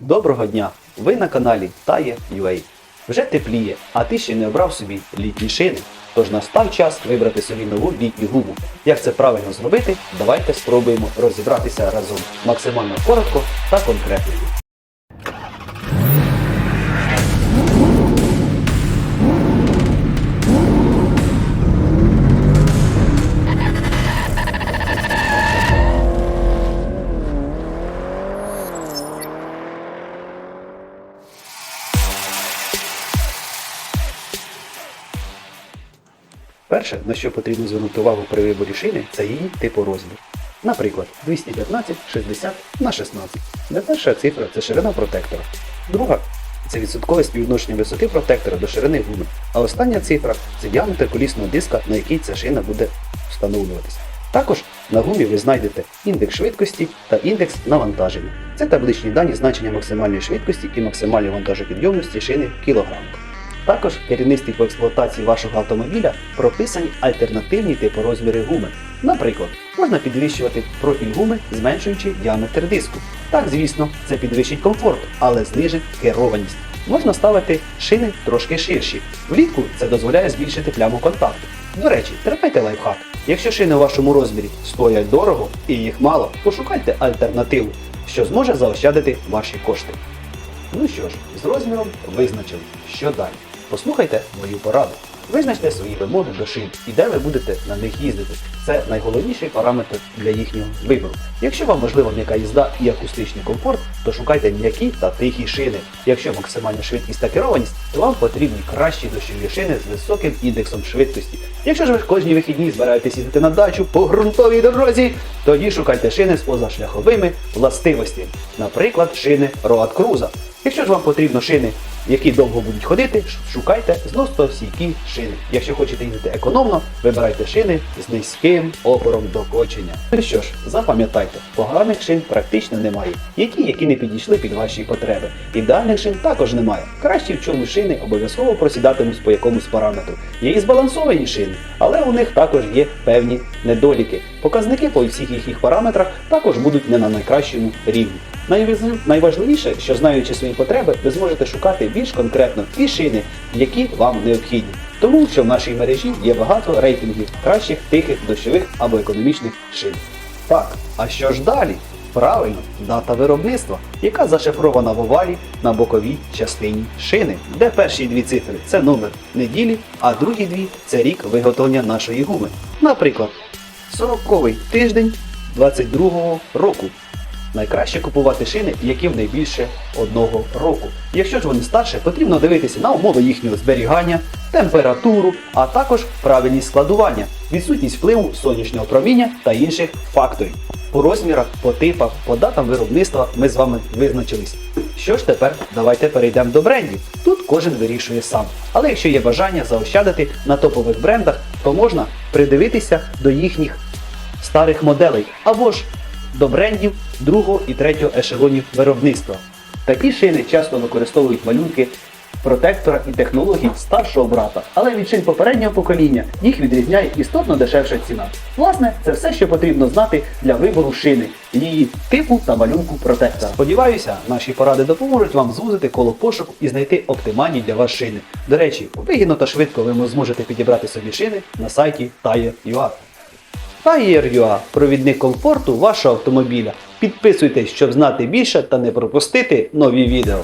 Доброго дня! Ви на каналі Tire.ua. Вже тепліє, а ти ще не обрав собі літні шини. Тож настав час вибрати собі нову літню гуму. Як це правильно зробити, давайте спробуємо розібратися разом максимально коротко та конкретно. Перше, на що потрібно звернути увагу при виборі шини, це її типорозмір. Наприклад, 215 60 на 16, де перша цифра це ширина протектора. Друга це відсоткове співвідношення висоти протектора до ширини гуми. А остання цифра це діаметр колісного диска, на який ця шина буде встановлюватися. Також на гумі ви знайдете індекс швидкості та індекс навантаження. Це табличні дані значення максимальної швидкості і максимальної вантажопідйомності шини в. Також в керівництві по експлуатації вашого автомобіля прописані альтернативні типорозміри гуми. Наприклад, можна підвищувати профіль гуми, зменшуючи діаметр диску. Так, звісно, це підвищить комфорт, але знижить керованість. Можна ставити шини трошки ширші. Влітку це дозволяє збільшити пляму контакту. До речі, тримайте лайфхак. Якщо шини у вашому розмірі стоять дорого і їх мало, пошукайте альтернативу, що зможе заощадити ваші кошти. Ну що ж, з розміром визначили, що далі. Послухайте мою пораду. Визначте свої вимоги до шин і де ви будете на них їздити. Це найголовніший параметр для їхнього вибору. Якщо вам важлива м'яка їзда і акустичний комфорт, то шукайте м'які та тихі шини. Якщо максимальна швидкість та керованість, то вам потрібні кращі дощові шини з високим індексом швидкості. Якщо ж ви кожні вихідні збираєтесь їздити на дачу по ґрунтовій дорозі, тоді шукайте шини з позашляховими властивостями, наприклад, шини Road Cruiser. Якщо ж вам потрібно шини, які довго будуть ходити, шукайте зносостійкі шини. Якщо хочете їздити економно, вибирайте шини з низьким опором до кочення. Ну що ж, запам'ятайте, поганих шин практично немає. Які, які не підійшли під ваші потреби. Ідеальних шин також немає. Кращі в чому шини обов'язково просідатимуть по якомусь параметру. Є і збалансовані шини, але у них також є певні недоліки. Показники по всіх їхніх параметрах також будуть не на найкращому рівні. Найважливіше, що знаючи свої потреби, ви зможете шукати більш конкретно ті шини, які вам необхідні. Тому що в нашій мережі є багато рейтингів кращих тихих дощових або економічних шин. Так, а що ж далі? Правильно, дата виробництва, яка зашифрована в овалі на боковій частині шини, де перші дві цифри це номер неділі, а другі дві це рік виготовлення нашої гуми. Наприклад, 40-й тиждень 22-го року. Найкраще купувати шини, яким найбільше одного року. Якщо ж вони старше, потрібно дивитися на умови їхнього зберігання, температуру, а також правильність складування, відсутність впливу сонячного проміння та інших факторів. По розмірах, по типах, по датам виробництва ми з вами визначились. Що ж тепер, давайте перейдемо до брендів. Тут кожен вирішує сам. Але якщо є бажання заощадити на топових брендах, то можна придивитися до їхніх старих моделей або ж до брендів другого і третього ешелонів виробництва. Такі шини часто використовують малюнки протектора і технологій старшого брата, але від шин попереднього покоління їх відрізняє істотно дешевша ціна. Власне, це все, що потрібно знати для вибору шини, її типу та малюнку протектора. Сподіваюся, наші поради допоможуть вам звузити коло пошуку і знайти оптимальні для вас шини. До речі, вигідно та швидко ви зможете підібрати собі шини на сайті Tire.ua. Tire.ua – провідник комфорту вашого автомобіля. Підписуйтесь, щоб знати більше та не пропустити нові відео.